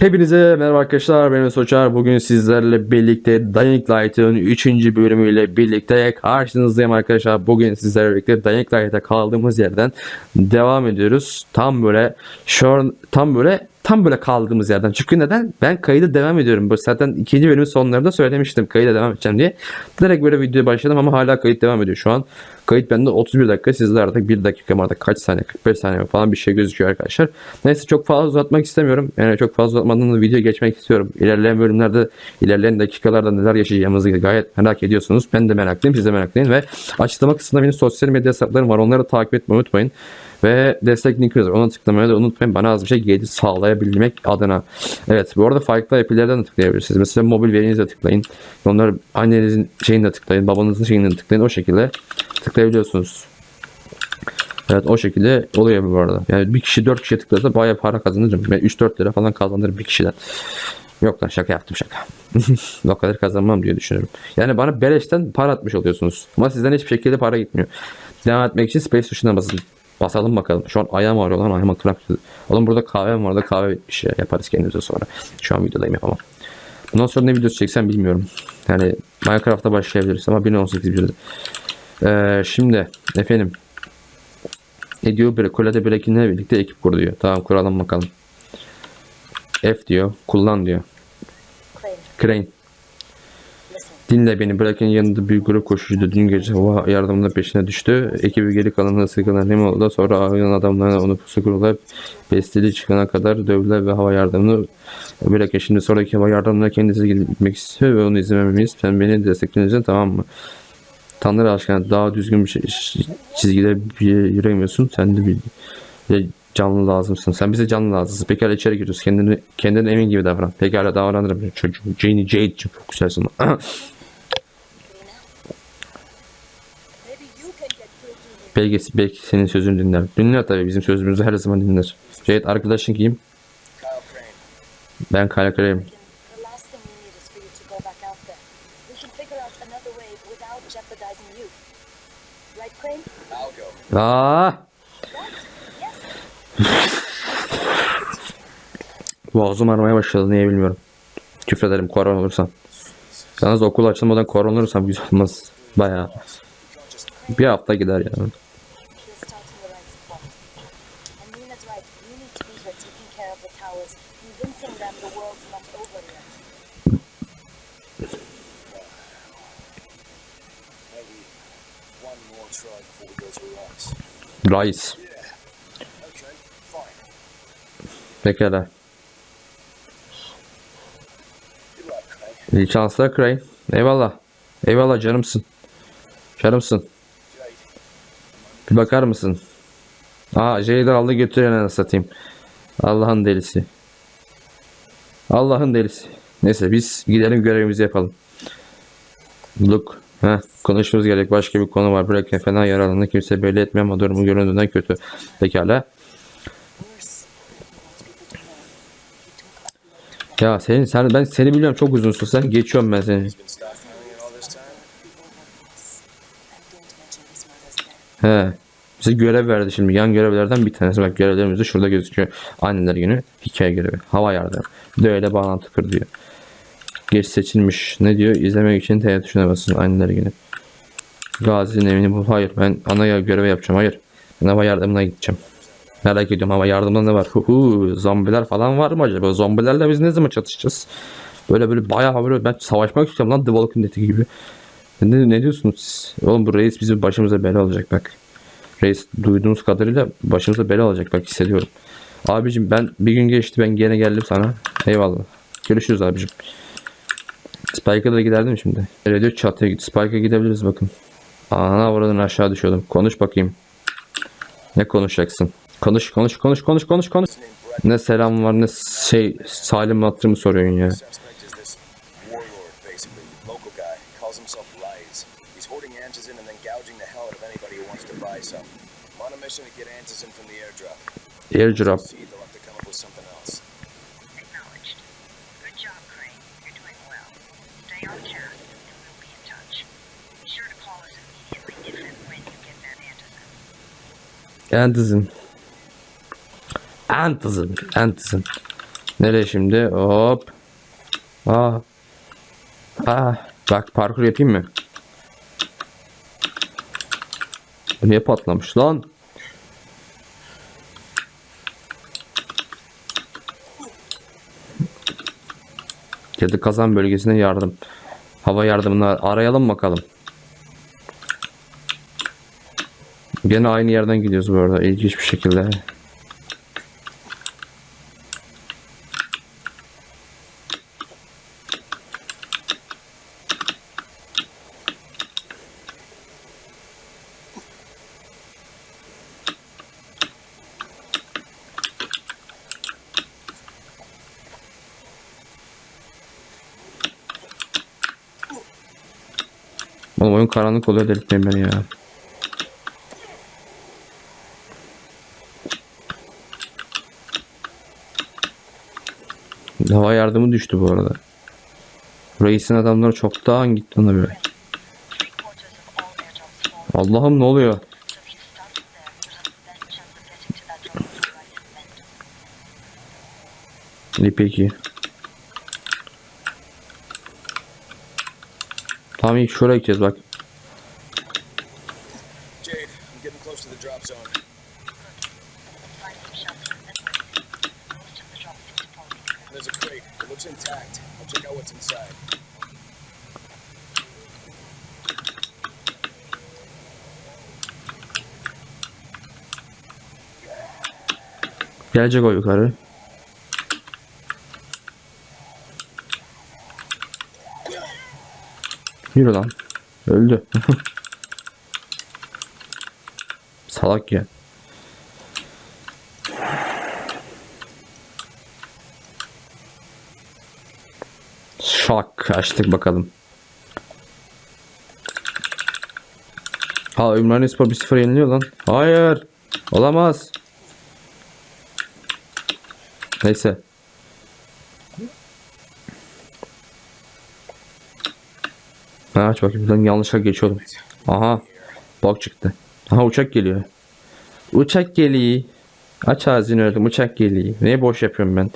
Hepinize merhaba arkadaşlar ben Soçar. Bugün sizlerle birlikte Dying Light'ın 3. bölümüyle birlikte karşınızdayım arkadaşlar. Bugün sizlerle birlikte Dying Light'a kaldığımız yerden devam ediyoruz. Tam böyle şu an tam böyle tam böyle kaldığımız yerden. Çünkü neden? Ben kayıda devam ediyorum. Bu zaten ikinci bölümün sonlarında söylemiştim kayıda devam edeceğim diye. Direkt böyle videoya başladım ama hala kayıt devam ediyor şu an. Kayıt bende 31 dakika. Sizde artık 1 dakika mı artık kaç saniye 45 saniye falan bir şey gözüküyor arkadaşlar. Neyse çok fazla uzatmak istemiyorum. Yani çok fazla uzatmadan da video geçmek istiyorum. İlerleyen bölümlerde ilerleyen dakikalarda neler yaşayacağımızı gayet merak ediyorsunuz. Ben de meraklıyım. Siz de meraklıyım ve açıklama kısmında benim sosyal medya hesaplarım var. Onları takip etmeyi unutmayın. Ve destek linki var. Ona tıklamayı da unutmayın. Bana az bir şey gelir sağlayabilmek adına. Evet bu arada farklı app'lerden de tıklayabilirsiniz. Mesela mobil verinize tıklayın. Onları annenizin şeyini tıklayın. Babanızın şeyini tıklayın. O şekilde tıklayabiliyorsunuz. Evet o şekilde oluyor bu arada. Yani bir kişi 4 kişiye tıklasa bayağı para kazanırım. Ben 3-4 lira falan kazanırım bir kişiden. Yok lan şaka yaptım şaka. o kadar kazanmam diye düşünüyorum. Yani bana beleşten para atmış oluyorsunuz. Ama sizden hiçbir şekilde para gitmiyor. Devam etmek için space tuşuna basın. Basalım bakalım. Şu an ayağım ağrıyor lan ayağım kramp. Oğlum burada kahvem var da kahve ya. Yaparız kendimize sonra. Şu an videodayım yapamam. Bundan sonra ne videosu çeksem bilmiyorum. Yani Minecraft'ta başlayabiliriz ama 1018 videoda. Ee, şimdi efendim ne diyor? Böyle kulede brekinle birlikte ekip kur diyor. Tamam kuralım bakalım. F diyor. Kullan diyor. Crane, Crane. Dinle beni. Brekin yanında bir grup koşucuydu. Dün gece hava yardımının peşine düştü. Ekibi geri kalanına sıkılan oldu. Sonra ağlayan adamlarına onu pusu kurulayıp besteli çıkana kadar dövdüler ve hava yardımını Brekin şimdi sonraki hava yardımına kendisi gitmek istiyor ve onu izlememeliyiz. Sen beni destekleyeceksin tamam mı? Tanrı aşkına daha düzgün bir şey, çizgide bir yürüyemiyorsun. Sen de bir, canlı lazımsın. Sen bize canlı lazımsın. Pekala içeri giriyoruz. Kendini, kendine emin gibi davran. Pekala davranırım. Çocuk Jane Jade çok güzelsin. me. belki, senin sözünü dinler. Dinler tabii. Bizim sözümüzü her zaman dinler. Jade arkadaşın kim? Ben Kyle Crane. The last thing we need is for you to go back out there. We can figure out another way without jeopardizing you. Right, Crane? I'll go. Aa! Boğazım aramaya başladı. Niye bilmiyorum. Küfrederim koron olursam. Yalnız okul açılmadan koron olursam güzel olmaz. Bayağı. Bir hafta gider yani. Rice. Pekala. İyi şanslar Cray. Eyvallah. Eyvallah canımsın. Canımsın. Jade, Bir bakar mısın? Aa Jade'i aldı anasını satayım. Allah'ın delisi. Allah'ın delisi. Neyse biz gidelim görevimizi yapalım. Look. Heh, konuşmamız gerek. Başka bir konu var. Bırakın fena yaralandı. Kimse belli etmiyor ama durumu göründüğünden kötü. Pekala. Ya senin sen ben seni biliyorum çok uzunsun sen. Geçiyorum ben seni. He. Bize görev verdi şimdi. Yan görevlerden bir tanesi. Bak görevlerimiz de şurada gözüküyor. Anneler günü hikaye görevi. Hava yardımı. Bir de öyle bağlantı kur diyor. Geç seçilmiş. Ne diyor? İzlemek için T tuşuna basın. Anneler günü. Gazi'nin evini bul. Hayır. Ben ana görevi yapacağım. Hayır. Ben hava yardımına gideceğim. Merak ediyorum hava yardımında ne var? Huhu, zombiler falan var mı acaba? Zombilerle biz ne zaman çatışacağız? Böyle böyle bayağı böyle ben savaşmak istiyorum lan The Walking Dead gibi. Ne, ne diyorsunuz siz? Oğlum bu reis bizim başımıza bela olacak bak. Reis duyduğunuz kadarıyla başımıza bela olacak bak hissediyorum. Abicim ben bir gün geçti ben gene geldim sana. Eyvallah. Görüşürüz abicim. Spike'a da giderdim şimdi. Radio çatıya git. Spike'a gidebiliriz bakın. Ana buradan aşağı düşüyordum. Konuş bakayım. Ne konuşacaksın? Konuş konuş konuş konuş konuş konuş. Ne selam var ne şey salim hatırımı soruyorsun ya. Antizin. Antizin. Antizin. Antizin. Nereye şimdi? Hop. Aa. Aa. Bak parkur yapayım mı? Bu niye patlamış lan? Kedi kazan bölgesine yardım. Hava yardımını arayalım bakalım. Gene aynı yerden gidiyoruz bu arada ilginç bir şekilde. Oğlum oyun karanlık oluyor delirtmeyin beni ya. Hava yardımı düştü bu arada. Reisin adamları çoktan gitti ona fall. Allah'ım ne oluyor? So if I'll check out what's inside. Gelecek o yukarı. Yürü lan. Öldü. Salak ya. Şak açtık bakalım. Ha Ümraniye Spor 1-0 yeniliyor lan. Hayır. Olamaz. Neyse. Ha, bakayım. Ben yanlışlıkla geçiyordum. Aha. Bak çıktı. Aha uçak geliyor. Uçak geliyor. Aç ağzını öldüm. Uçak geliyor. Neye boş yapıyorum ben?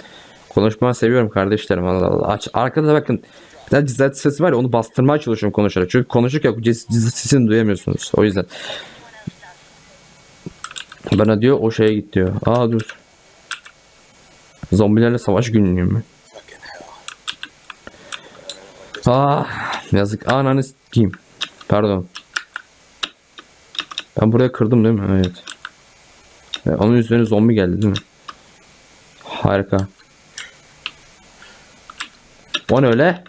Konuşmayı seviyorum kardeşlerim. Allah Allah. Aç. Arkada bakın. Bir tane cizat sesi var ya onu bastırmaya çalışıyorum konuşarak. Çünkü konuşurken ciz, cizat sesini duyamıyorsunuz. O yüzden. Bana diyor o şeye git diyor. Aa dur. Zombilerle savaş günlüğü mü? Fucking Ah yazık ananı kim? Pardon. Ben buraya kırdım değil mi? Evet. E, onun üzerine zombi geldi değil mi? Harika. O ne öyle?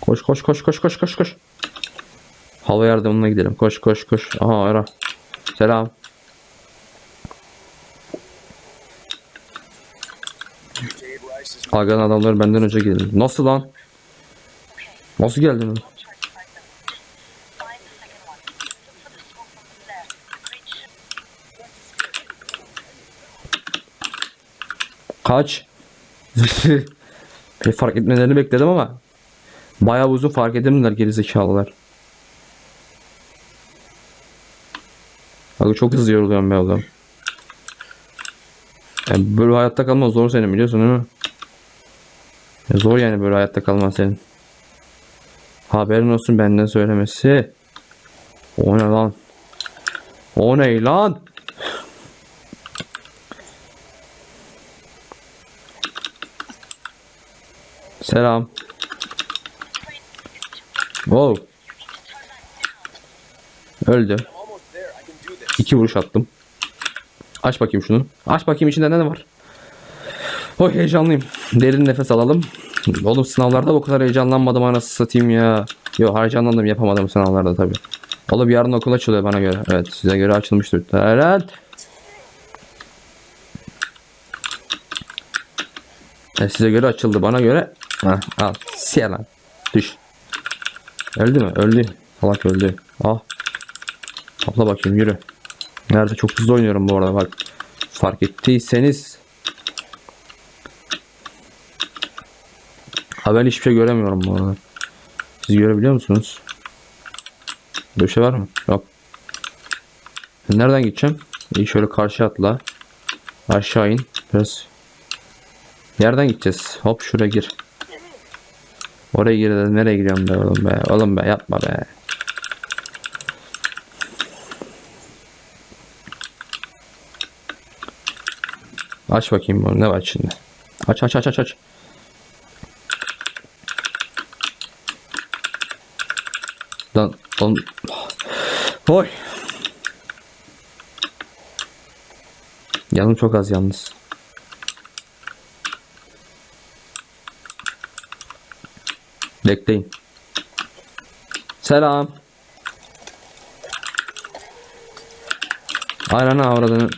Koş koş koş koş koş koş koş. Hava yardımına gidelim. Koş koş koş. Aha ara. Selam. Rice is Agan adamlar benden önce geldi. Nasıl lan? Nasıl geldin? Kaç? Pek fark etmelerini bekledim ama bayağı uzun fark edemediler gerizekalılar. Abi çok hızlı yoruluyorum be oğlum. Yani böyle hayatta kalma zor senin biliyorsun değil mi? Zor yani böyle hayatta kalman senin. Haberin olsun benden söylemesi. O ne lan? O ne lan? Selam. Wow. Öldü. İki vuruş attım. Aç bakayım şunu. Aç bakayım içinde ne var. Oy heyecanlıyım. Derin nefes alalım. Oğlum sınavlarda o kadar heyecanlanmadım anasını satayım ya. Yok heyecanlandım yapamadım sınavlarda tabi. Oğlum yarın okul açılıyor bana göre. Evet size göre açılmıştır. Evet. E, size göre açıldı bana göre. Heh, al. Siya lan. Düş. Öldü mü? Öldü. Salak öldü. Ah. Topla bakayım yürü. Nerede çok hızlı oynuyorum bu arada bak. Fark ettiyseniz. Ha ben hiçbir şey göremiyorum bu arada. Siz görebiliyor musunuz? Böyle bir şey var mı? Yok. Nereden gideceğim? İyi şöyle karşı atla. Aşağı in. Biraz. Yerden gideceğiz. Hop şuraya gir. Oraya gir de nereye giriyorum be oğlum be. Oğlum be yapma be. Aç bakayım bunu. Ne var içinde? Aç aç aç aç aç. Lan oğlum. Oy. Yanım çok az yalnız. Bekleyin. Selam. Aynen avradını.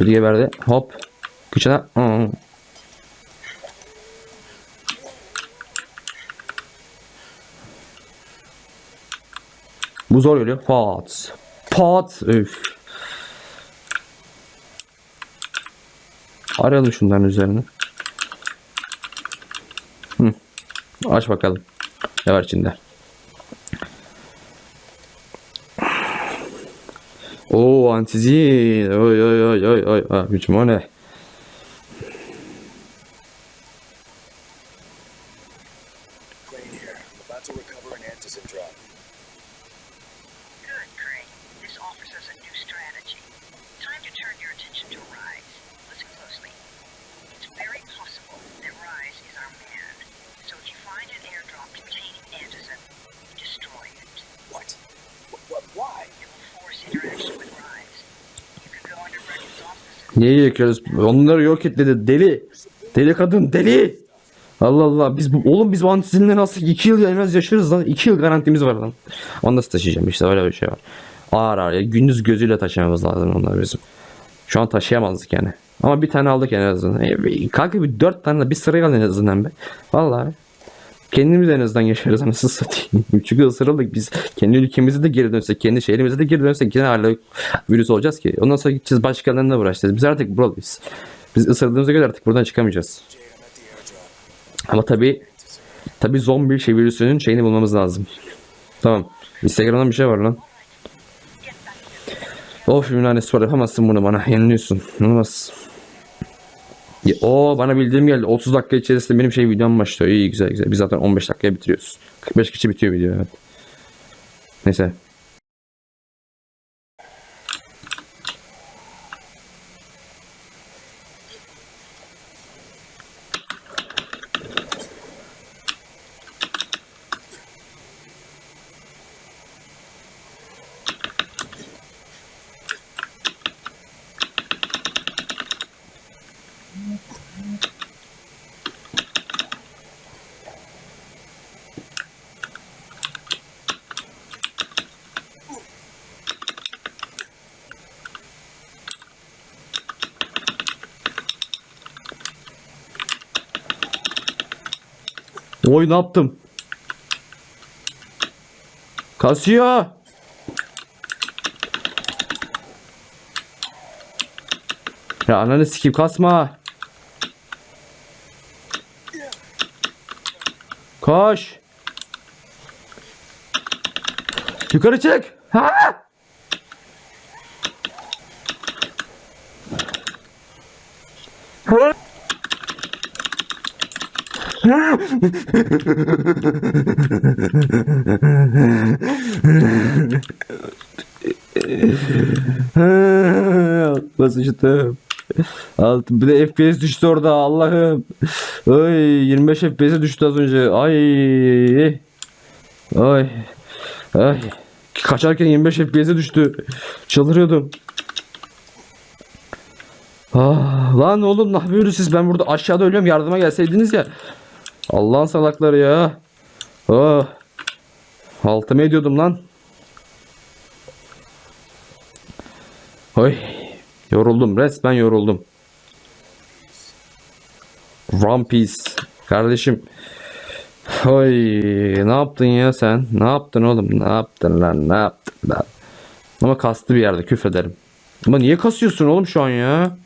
Biri geberdi. Hop. Kıçına. Hı. Bu zor geliyor. Pat. Pat. Üf. Arayalım şunların üzerine. Hı. Aç bakalım. Ne var içinde? Oo antizin. Oy oy oy oy oy. O ne? Niye yakıyoruz? Onları yok et dedi. Deli. Deli kadın deli. Allah Allah biz bu oğlum biz bu antizinle nasıl 2 yıl en az yaşarız lan 2 yıl garantimiz var lan. Onu nasıl taşıyacağım işte öyle bir şey var. Ağır ağır ya gündüz gözüyle taşımamız lazım onlar bizim. Şu an taşıyamazdık yani. Ama bir tane aldık en azından. E, kanka bir 4 tane de bir sıraya al en azından be. Vallahi. Kendimiz en azından yaşarız anasını satayım. Çünkü ısırıldık biz kendi ülkemize de geri dönsek, kendi şehrimize de geri dönsek yine hala virüs olacağız ki. Ondan sonra gideceğiz başkalarına uğraşacağız. Biz artık buralıyız. Biz ısırdığımıza göre artık buradan çıkamayacağız. Ama tabi tabi zombi şey virüsünün şeyini bulmamız lazım. Tamam. Instagram'dan bir şey var lan. Of Ümraniye yapamazsın bunu bana. Yeniliyorsun. Olmaz. O bana bildiğim geldi. 30 dakika içerisinde benim şey videom başlıyor. İyi güzel güzel. Biz zaten 15 dakikaya bitiriyoruz. 45 kişi bitiyor video evet. Neyse. Oy ne yaptım? Kasıyor. Ya ananı sikeyim kasma. Koş. Yukarı çık. Ha! Altıma sıçtım. Altı, bir de FPS düştü orada Allah'ım. Ay 25 FPS'e düştü az önce. Ay. Ay. Ay. Kaçarken 25 FPS'e düştü. Çıldırıyordum. Ah, lan oğlum ne yapıyorsunuz siz? Ben burada aşağıda ölüyorum. Yardıma gelseydiniz ya. Allah'ın salakları ya. Oh. Altıma ediyordum lan. Oy. Yoruldum. Resmen yoruldum. One Piece. Kardeşim. Oy. Ne yaptın ya sen? Ne yaptın oğlum? Ne yaptın lan? Ne yaptın lan? Ama kastı bir yerde küfrederim. Ama niye kasıyorsun oğlum şu an ya?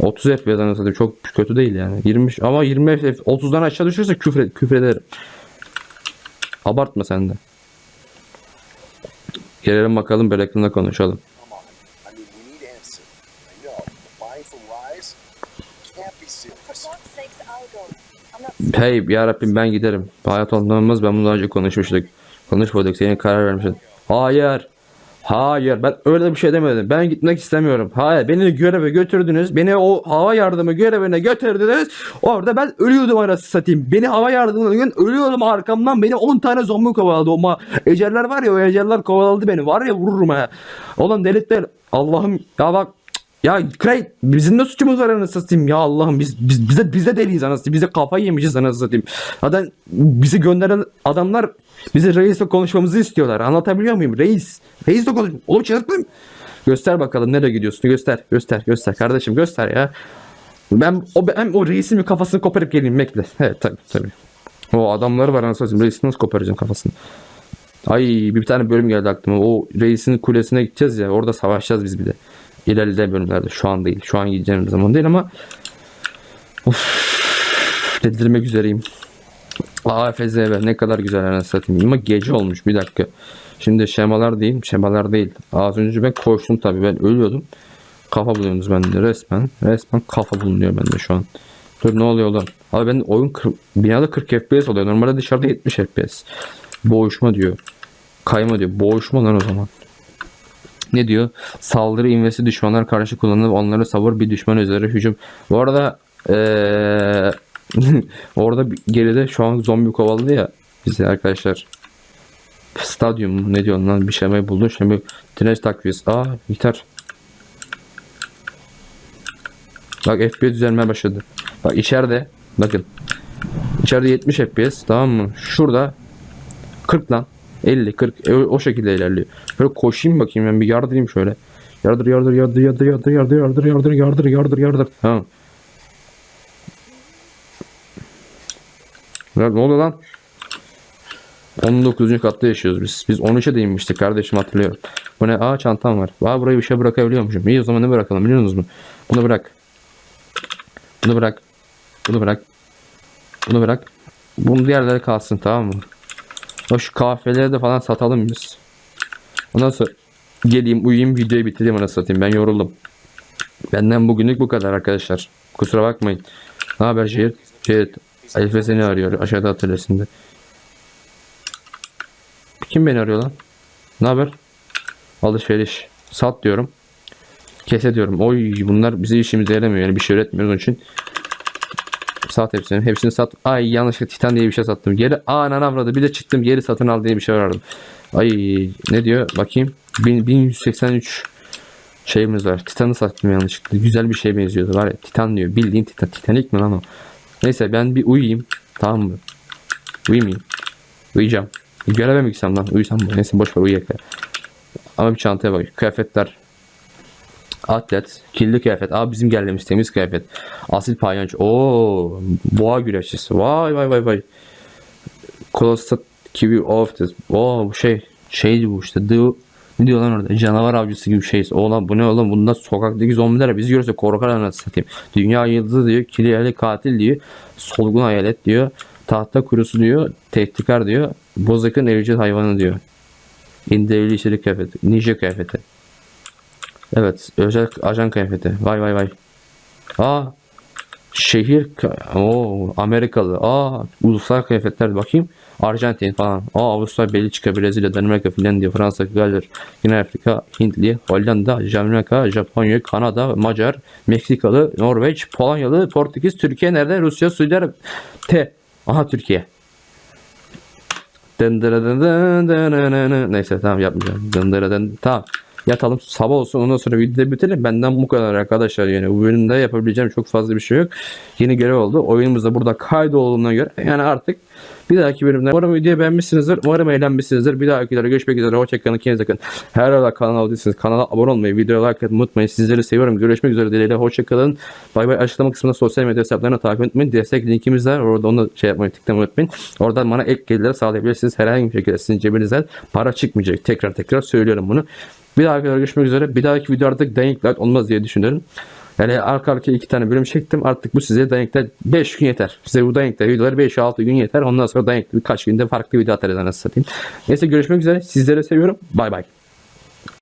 30 FPS anasını çok kötü değil yani. 20 ama 20 FPS 30'dan aşağı düşürse küfür küfrederim. Abartma sen de. Gelelim bakalım böyle konuşalım. Hey ya Rabbim ben giderim. Hayat olmamız ben bundan önce konuşmuştuk. Konuşmadık senin karar vermişsin. Hayır. Hayır ben öyle bir şey demedim. Ben gitmek istemiyorum. Hayır beni göreve götürdünüz. Beni o hava yardımı görevine götürdünüz. Orada ben ölüyordum arası satayım. Beni hava yardımına gün ölüyordum arkamdan beni 10 tane zombi kovaladı. O ma- eceller var ya o eceller kovaladı beni. Var ya vururum ha. Oğlum delirtler. Allah'ım ya bak ya Craig bizim de suçumuz var anasını satayım ya Allah'ım biz biz bize bize deliyiz anasını satayım. bize kafayı yemişiz anasını satayım. Zaten bizi gönderen adamlar bizi reisle konuşmamızı istiyorlar. Anlatabiliyor muyum? Reis. Reisle konuş. Oğlum çıldırtmayın. Göster bakalım nereye gidiyorsun? Göster. Göster. Göster. Kardeşim göster ya. Ben o ben o reisin bir kafasını koparıp geleyim bekle. Evet tabii tabii. O adamları var anasını satayım. Reisin nasıl koparacağım kafasını? Ay bir tane bölüm geldi aklıma. O reisin kulesine gideceğiz ya. Orada savaşacağız biz bir de. İleride bölümlerde. Şu an değil. Şu an gideceğim zaman değil ama Of, delirmek üzereyim. AFZB ne kadar güzel anasını satayım. Ama gece olmuş bir dakika. Şimdi şemalar değil. Şemalar değil. Az önce ben koştum tabii. Ben ölüyordum. Kafa buluyorsunuz bende resmen. Resmen kafa bulunuyor bende şu an. Dur ne oluyor lan? Abi ben oyun kır- binada 40 FPS oluyor. Normalde dışarıda 70 FPS. Boğuşma diyor. Kayma diyor. Boğuşma lan o zaman. Ne diyor? Saldırı invesi düşmanlar karşı kullanılıp onları savur bir düşman üzeri hücum. Bu arada eee, orada geride şu an zombi kovaladı ya bizi arkadaşlar. Stadyum ne diyorsun lan bir şey buldum şimdi direnç takviyesi. Aa gitar. Bak FPS düzelmeye başladı. Bak içeride bakın. İçeride 70 FPS tamam mı? Şurada 40 lan. 50 40 o, o şekilde ilerliyor. Böyle koşayım bakayım ben bir yardırayım şöyle. Yardır yardır yardır yardır yardır yardır yardır yardır yardır yardır yardır. Tamam. Ya ne oluyor lan? 19. katta yaşıyoruz biz. Biz 13'e de inmiştik kardeşim hatırlıyorum. Bu ne? Aa çantam var. Aa buraya bir şey bırakabiliyormuşum. İyi o zaman ne bırakalım biliyor musunuz mu? Bunu bırak. Bunu bırak. Bunu bırak. Bunu bırak. Bunu diğerleri kalsın tamam mı? O şu kahveleri de falan satalım biz. Ondan sonra geleyim uyuyayım videoyu bitireyim anasını satayım. Ben yoruldum. Benden bugünlük bu kadar arkadaşlar. Kusura bakmayın. Ne haber şehir? Şehir. Alife seni arıyor aşağıda atölyesinde. Kim beni arıyor lan? Ne haber? Alışveriş. Sat diyorum. Kese diyorum. Oy bunlar bize işimize yaramıyor. Yani bir şey üretmiyoruz onun için. Sat hepsini. Hepsini sat. Ay yanlışlıkla Titan diye bir şey sattım. Geri anan avradı. Bir de çıktım geri satın al diye bir şey aradım. Ay ne diyor? Bakayım. 1000 1183 şeyimiz var. Titan'ı sattım yanlışlıkla. Güzel bir şey benziyordu. Var ya Titan diyor. Bildiğin Titan. Titanik mi lan o? Neyse ben bir uyuyayım. Tamam mı? Uyumayayım. Uyuyacağım. Göreve mi gitsem lan? Uyusam mı? Neyse boş ver uyuyak ya. Ama bir çantaya bak. Kıyafetler. Atlet. Kirli kıyafet. Aa bizim geldiğimiz temiz kıyafet. Asil palyaço. Oo, boğa güreşçisi. Vay vay vay vay. Kolostat gibi of this. Oo bu şey. Şeydi bu işte. The, ne diyor lan orada? Canavar avcısı gibi bir şey. Oğlan bu ne oğlum? Bunda sokaktaki zombiler biz görürse korkar anasını satayım. Dünya yıldızı diyor. Kiliyeli katil diyor. Solgun hayalet diyor. Tahta kurusu diyor. Tehtikar diyor. Bozak'ın evcil hayvanı diyor. İndirili içerik kıyafeti. Ninja kıyafeti. Evet. Özel ajan kıyafeti. Vay vay vay. Aa. Şehir. Oo, Amerikalı. Aa. Ulusal kıyafetler. Bakayım. Arjantin falan. Aa. Avusturya, Belçika, Brezilya, Danimarka, Finlandiya, Fransa, Galler, Güney Afrika, Hintli, Hollanda, Jamaika, Japonya, Kanada, Macar, Meksikalı, Norveç, Polonyalı, Portekiz, Türkiye nerede? Rusya, Suudi Arabistan. T. Aha Türkiye. Neyse tamam yapmayacağım. Tamam. Yatalım sabah olsun ondan sonra videoyu bitirelim. Benden bu kadar arkadaşlar yani. Bu bölümde yapabileceğim çok fazla bir şey yok. Yeni görev oldu. Oyunumuz da burada kaydolduğuna göre yani artık bir dahaki bölümde umarım videoyu beğenmişsinizdir. Umarım eğlenmişsinizdir. Bir dahakileri görüşmek üzere. Hoşçakalın. Kendinize bakın. Her arada kanala abone kanala abone olmayı, videoya like atmayı unutmayın. Sizleri seviyorum. Görüşmek üzere dileğiyle. Hoşçakalın. Bay bay. Açıklama kısmında sosyal medya hesaplarını takip etmeyin. Destek linkimiz var. Orada onu şey yapmayı tıklamayı unutmayın. Oradan bana ek gelirler sağlayabilirsiniz. Herhangi bir şekilde sizin cebinizden para çıkmayacak. Tekrar tekrar söylüyorum bunu. Bir dahaki görüşmek üzere. Bir dahaki video artık Dying Light olmaz diye düşünüyorum. Yani arka arkaya iki tane bölüm çektim. Artık bu size Dying 5 gün yeter. Size bu Dying videoları 5-6 gün yeter. Ondan sonra Dying birkaç günde farklı video atarız anasını satayım. Neyse görüşmek üzere. Sizleri seviyorum. Bay bay.